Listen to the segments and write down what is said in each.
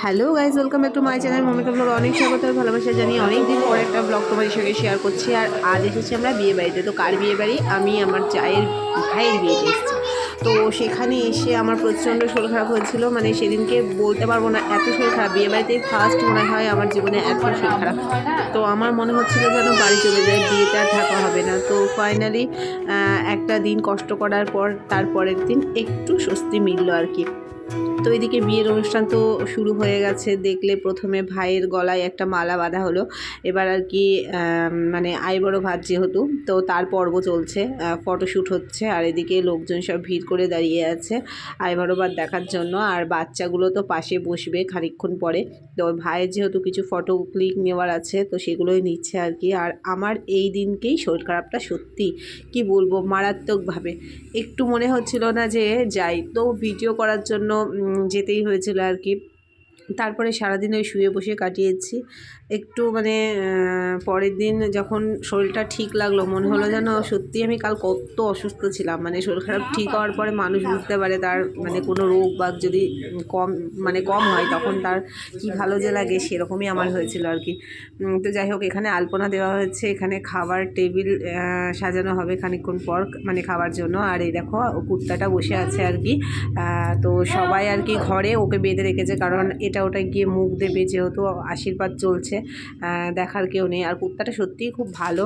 Hello guys welcome back to my channel Momika blog অনেক স্বাগত আর ভালোবাসা জানি অনেক দিন পরে একটা ব্লগ তোমাদের সঙ্গে শেয়ার করছি। আর আজ এসেছি আমরা বিয়ে বাড়িতে। তো কার বিয়ে বাড়ি? আমি আমার চায়ের ভাইয়ের বিয়েতে এসেছি। তো সেখানে এসে আমার প্রচণ্ড শরীর খারাপ হয়েছিল। মানে সেদিনকে বলতে পারব না, এত শরীর খারাপ। বিয়ে বাড়িতে ফার্স্ট মনে হয় আমার জীবনে এত শরীর খারাপ। তো আমার মনে হচ্ছিল যেন বাড়ি চলে যায়, বিয়েতে আর থাকা হবে না। তো ফাইনালি একটা দিন কষ্ট করার পর তারপরের দিন একটু স্বস্তি মিললো আর কি। তো এদিকে বিয়ের অনুষ্ঠান তো শুরু হয়ে গেছে। দেখলে প্রথমে ভাইয়ের গলায় একটা মালা বাঁধা হলো। এবার আর কি মানে আইবড়ো ভাত যেহেতু, তো তার পর্ব চলছে। ফটোশ্যুট হচ্ছে আর এদিকে লোকজন সব ভিড় করে দাঁড়িয়ে আছে আইবড়ো ভাত দেখার জন্য। আর বাচ্চাগুলো তো পাশে বসবে খানিকক্ষণ পরে। তো ভাইয়ের যেহেতু কিছু ফটো ক্লিক নেওয়ার আছে, তো সেগুলোই নিচ্ছে আর কি। আর আমার এই দিনকেই শরীর খারাপটা সত্যি, কি বলব, মারাত্মকভাবে। একটু মনে হচ্ছিল না যে যাই, তো ভিডিও করার জন্য যেতেই হয়েছিল আর কি। তারপরে সারাদিন ওই শুয়ে বসে কাটিয়েছি। একটু মানে পরের দিন যখন শরীরটা ঠিক লাগল, মনে হলো যেন সত্যি আমি কাল কত অসুস্থ ছিলাম। মানে শরীর খারাপ ঠিক হওয়ার পরে মানুষ বুঝতে পারে তার মানে কোনো রোগ বা যদি কম মানে কম হয়, তখন তার কি ভালো যে লাগে সেরকমই আমার হয়েছিল আর কি। তো যাই হোক, এখানে আলপনা দেওয়া হয়েছে। এখানে খাবার টেবিল সাজানো হবে খানিকক্ষণ পর মানে খাবার জন্য। আর এই দেখো, কুর্তাটা বসে আছে আর কি। তো সবাই আর কি ঘরে, ওকে বেঁধে রেখেছে। কারণ এটা ওটা গিয়ে মুখ দেবে যেহেতু আশীর্বাদ চলছে দেখার কেউ নেই। আর কুত্তাটা সত্যিই খুব ভালো।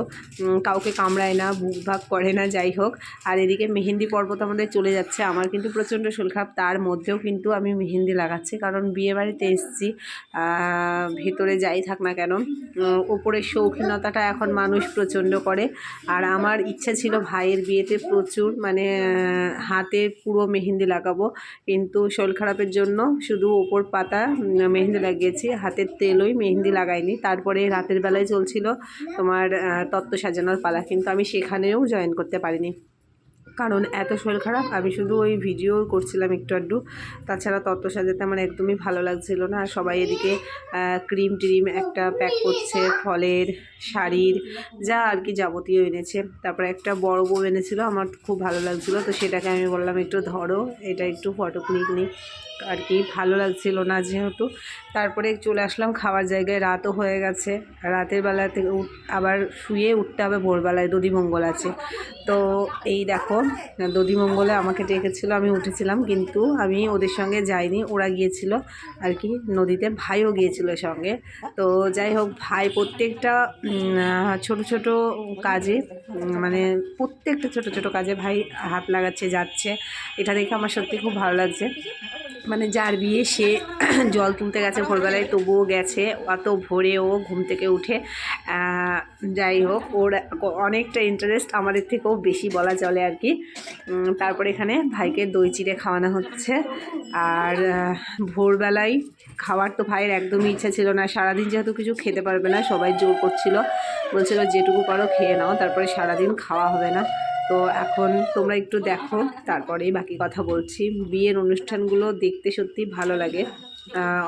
কাউকে কামড়ায় না, বুক ভাগ করে না, যাই হোক। আর এদিকে মেহেন্দি পর্ব তো আমাদের চলে যাচ্ছে। আমার কিন্তু প্রচণ্ড শরীর খারাপ তার মধ্যেও কিন্তু আমি মেহেন্দি লাগাচ্ছি। কারণ বিয়ে বাড়িতে এসেছি ভেতরে যাই থাক না কেন ওপরের শৌখিনতাটা এখন মানুষ প্রচণ্ড করে। আর আমার ইচ্ছা ছিল ভাইয়ের বিয়েতে প্রচুর মানে হাতে পুরো মেহেন্দি লাগাবো। কিন্তু শরীর খারাপের জন্য শুধু ওপর পাতা মেহেন্দি লাগিয়েছি। হাতের তেলই মেহেন্দি লাগাইনি। তারপরে রাতের বেলায় চলছিল তোমার তত্ত্ব সাজানোর পালা। কিন্তু আমি সেখানেও জয়েন করতে পারিনি। কারণ এত শরীর খারাপ, আমি শুধু ওই ভিডিও করছিলাম একটু আধটু। তাছাড়া তত্ত্ব সাজাতে আমার একদমই ভালো লাগছিল না। আর সবাই এদিকে ক্রিম ট্রিম একটা প্যাক করছে, ফলের, শাড়ির, যা আর কি যাবতীয় এনেছে। তারপরে একটা বড় বউ এনেছিল, আমার খুব ভালো লাগছিল। তো সেটাকে আমি বললাম, একটু ধরো, এটা একটু ফটো ক্লিক নিই। আর কি, ভালো লাগছিল না যেহেতু। তারপরে চলে আসলাম খাওয়ার জায়গায়, রাতও হয়ে গেছে। রাতের বেলা থেকে আবার শুয়ে উঠতে হবে ভোরবেলায় দধিমঙ্গল আছে। তো এই দেখো দধিমঙ্গলে আমাকে ডেকেছিল, আমি উঠেছিলাম, কিন্তু আমি ওদের সঙ্গে যাইনি, ওরা গিয়েছিল আর কি নদীতে, ভাইও গিয়েছিল সঙ্গে। তো যাই হোক, ভাই প্রত্যেকটা ছোট ছোট কাজে মানে প্রত্যেকটা ছোট ছোট কাজে ভাই হাত লাগাচ্ছে, যাচ্ছে। এটা দেখে আমার সত্যি খুব ভালো লাগছে। মানে যার বিয়ে সে জল তুলতে গেছে ভোরবেলায়, তবুও গেছে। অত ভোরে ও ঘুম থেকে উঠে যাই হোক, ওর অনেকটা ইন্টারেস্ট আমাদের থেকেও বেশি বলা চলে আর কি। তারপরে এখানে ভাইকে দই চিড়ে খাওয়ানো হচ্ছে। আর ভোরবেলায় খাওয়ার তো ভাইয়ের একদমই ইচ্ছা ছিল না। সারাদিন যেহেতু কিছু খেতে পারবে না, সবাই জোর করছিল। বলছিল, যেটুকু পারো খেয়ে নাও। তারপরে সারাদিন খাওয়া হবে না। তো এখন তোমরা একটু দেখো, তারপরেই বাকি কথা বলছি। বিয়ের অনুষ্ঠানগুলো দেখতে সত্যি ভালো লাগে।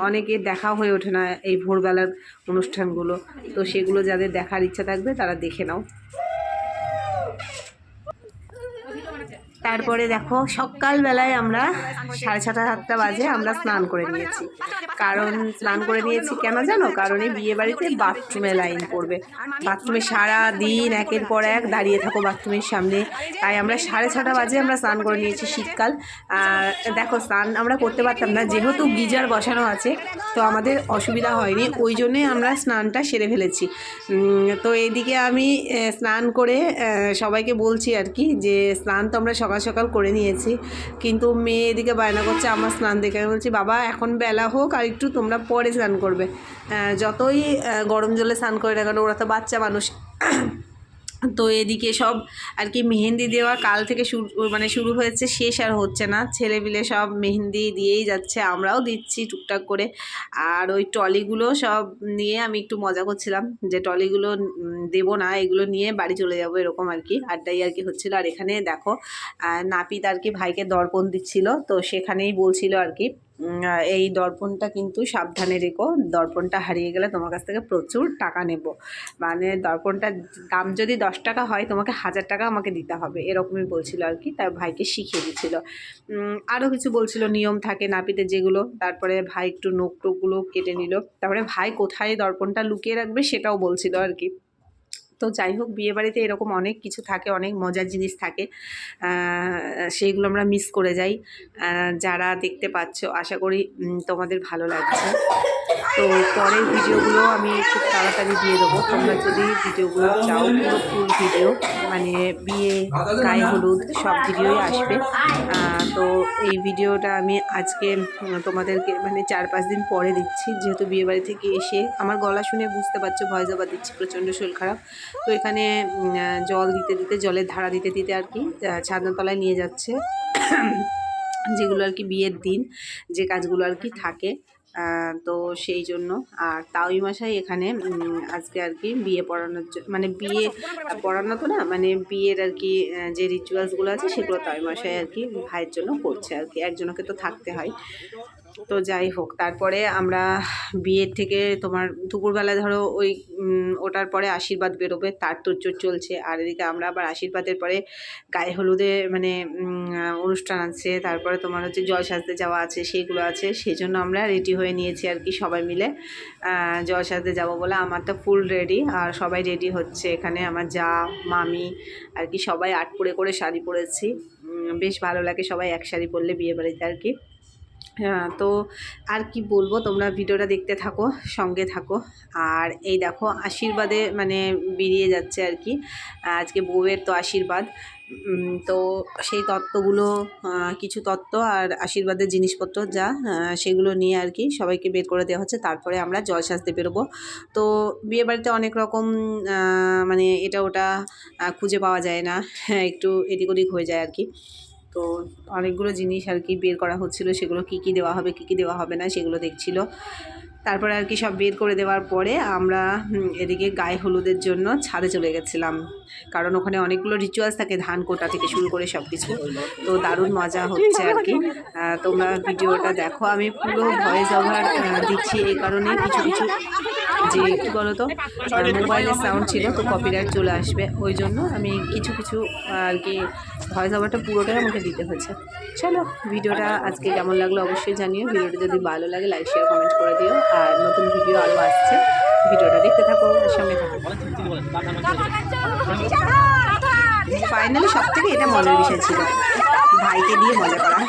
অনেকে দেখা হয়ে ওঠে না এই ভোরবেলার অনুষ্ঠানগুলো। তো সেগুলো যাদের দেখার ইচ্ছা থাকবে তারা দেখে নাও। তারপরে দেখো, সকালবেলায় আমরা সাড়ে ছটা, সাতটা বাজে আমরা স্নান করে নিয়েছি। কারণ স্নান করে নিয়েছি কেন জানো? কারণ এই বিয়ে বাড়িতে বাথরুমে লাইন পড়বে। বাথরুমে সারা দিন একের পর এক দাঁড়িয়ে থাকো বাথরুমের সামনে। তাই আমরা সাড়ে ছটা বাজে আমরা স্নান করে নিয়েছি শীতকাল। দেখো, স্নান আমরা করতে পারতাম না। যেহেতু গিজার বসানো আছে, তো আমাদের অসুবিধা হয়নি। ওই জন্যে আমরা স্নানটা সেরে ফেলেছি। তো এইদিকে আমি স্নান করে সবাইকে বলছি আর কি যে, স্নান তো আমরা সকাল সকাল সকাল করে নিয়েছি। কিন্তু মেয়ে এদিকে বায়না করছে, আমার স্নান দেখে। আমি বলছি, বাবা, এখন বেলা হোক আর একটু তোমরা পরে স্নান করবে। যতই গরম জলে স্নান করে না কেন, ওরা তো বাচ্চা মানুষ। তো এদিকে সব আর কি মেহেন্দি দেওয়া কাল থেকে শুরু মানে শুরু হয়েছে, শেষ আর হচ্ছে না। ছেলেপিলে সব মেহেন্দি দিয়েই যাচ্ছে, আমরাও দিচ্ছি টুকটাক করে। আর ওই টলিগুলো সব নিয়ে আমি একটু মজা করছিলাম, যে টলিগুলো দেবো না, এগুলো নিয়ে বাড়ি চলে যাব এরকম আর কি, আড্ডাই আর কি হচ্ছিল। আর এখানে দেখো নাপিত আর কি ভাইকে দর্পণ দিচ্ছিল, তো সেখানেই বলছিল আর কি এই দর্পণটা কিন্তু সাবধানে রেখো। দর্পণটা হারিয়ে গেলে তোমার কাছ থেকে প্রচুর টাকা নেব। মানে দর্পণটার দাম যদি দশ টাকা হয়, তোমাকে হাজার টাকা আমাকে দিতে হবে। এরকমই বলছিল আর কি। তার ভাইকে শিখিয়ে দিচ্ছিল আরও কিছু বলছিল, নিয়ম থাকে নাপিতে যেগুলো। তারপরে ভাই একটু নোক টোকগুলো কেটে নিল। তারপরে ভাই কোথায় দর্পণটা লুকিয়ে রাখবে সেটাও বলছিল আর কি। তো যাই হোক বিয়েবাড়িতে এরকম অনেক কিছু থাকে, অনেক মজার জিনিস থাকে। সেইগুলো আমরা মিস করে যাই। যারা দেখতে পাচ্ছ, আশা করি তোমাদের ভালো লাগছে। তো পরের ভিডিওগুলো আমি খুব তাড়াতাড়ি দিয়ে দেবো। তোমরা যদি ভিডিওগুলো চাও, পুরো ফুল ভিডিও মানে বিয়ে, গায়ে হলুদ, সব ভিডিওই আসবে। তো এই ভিডিওটা আমি আজকে তোমাদেরকে মানে চার পাঁচ দিন পরে দিচ্ছি, যেহেতু বিয়েবাড়ি থেকে এসে আমার গলা শুনে বুঝতে পারছ ভয় জবা দিচ্ছি, প্রচণ্ড শরীর খারাপ। তো এখানে জল দিতে দিতে, জলের ধারা দিতে দিতে আর কি ছাদনাতলায় নিয়ে যাচ্ছে, যেগুলো আর কি বিয়ের দিন, যে কাজগুলো আর কি থাকে। তো সেই জন্য। আর তাওই মশাই এখানে আজকে আর কি বিয়ে পড়ানোর মানে বিয়ে পড়ানো তো না মানে বিয়ের আর কি যে রিচুয়ালসগুলো আছে সেগুলো তাওই মশাই আর কি ভাইয়ের জন্য করছে আর কি। একজনকে তো থাকতে হয়। তো যাই হোক, তারপরে আমরা বিয়ের থেকে তোমার দুপুরবেলা ধরো ওই ওটার পরে আশীর্বাদ বেরোবে, তার তোরজোর চলছে। আর এদিকে আমরা আবার আশীর্বাদের পরে গায়ে হলুদে মানে অনুষ্ঠান আছে, তারপরে তোমার হচ্ছে জল সাজতে যাওয়া আছে সেইগুলো আছে সেই জন্য আমরা রেডি হয়ে নিয়েছি আর কি সবাই মিলে। জল সাজতে যাব বলে আমার তো ফুল রেডি, আর সবাই রেডি হচ্ছে এখানে, আমার যা, মামি, আর কি সবাই আট পরে করে শাড়ি পরেছি। বেশ ভালো লাগে সবাই এক শাড়ি পরলে বিয়ে বাড়িতে আর কি। তো আর কি বলব? তোমরা ভিডিওটা দেখতে থাকো, সঙ্গে থাকো। আর এই দেখো, আশীর্বাদে মানে বেরিয়ে যাচ্ছে আর কি। আজকে বউয়ের তো আশীর্বাদ। তো সেই তত্ত্বগুলো কিছু তত্ত্ব আর আশীর্বাদের জিনিসপত্র যা সেগুলো নিয়ে আর কি সবাইকে বের করে দেওয়া হচ্ছে। তারপরে আমরা জল সাজতে বেরোবো। তো বিয়েবাড়িতে অনেক রকম মানে এটা ওটা খুঁজে পাওয়া যায় না। হ্যাঁ একটু এদিক ওদিক হয়ে যায় আর কি। তো অনেকগুলো জিনিস আর কি বের করা হচ্ছিল, সেগুলো কি কি দেওয়া হবে, কি কি দেওয়া হবে না সেগুলো দেখছিল। তারপরে আর কি সব বের করে দেওয়ার পরে আমরা এদিকে গায়ে হলুদের জন্য ছাদে চলে গেছিলাম। কারণ ওখানে অনেকগুলো রিচুয়ালস থাকে, ধান কোটা থেকে শুরু করে সব কিছু তো দারুণ মজা হচ্ছে আর কি। তোমরা ভিডিওটা দেখো। আমি পুরো ভয়েস ওভার দিচ্ছি এই কারণে কিছু কিছু যে কী বলো তো মোবাইলের সাউন্ড ছিল, তো কপিরাইট চলে আসবে। ওই জন্য আমি কিছু কিছু আর কি ভয়েস ওভারটা পুরোটাই আমাকে দিতে হয়েছে। চলো ভিডিওটা আজকে কেমন লাগল অবশ্যই জানিও। ভিডিওটা যদি ভালো লাগে লাইক শেয়ার কমেন্ট করে দিও। আর নতুন ভিডিও আরও আসছে ভিডিওটা দেখতে থাকো আর সঙ্গে থাকো। ফাইনালি সব থেকে এটা মজার বিষয় ছিল। ভাইকে দিয়ে মজা করা।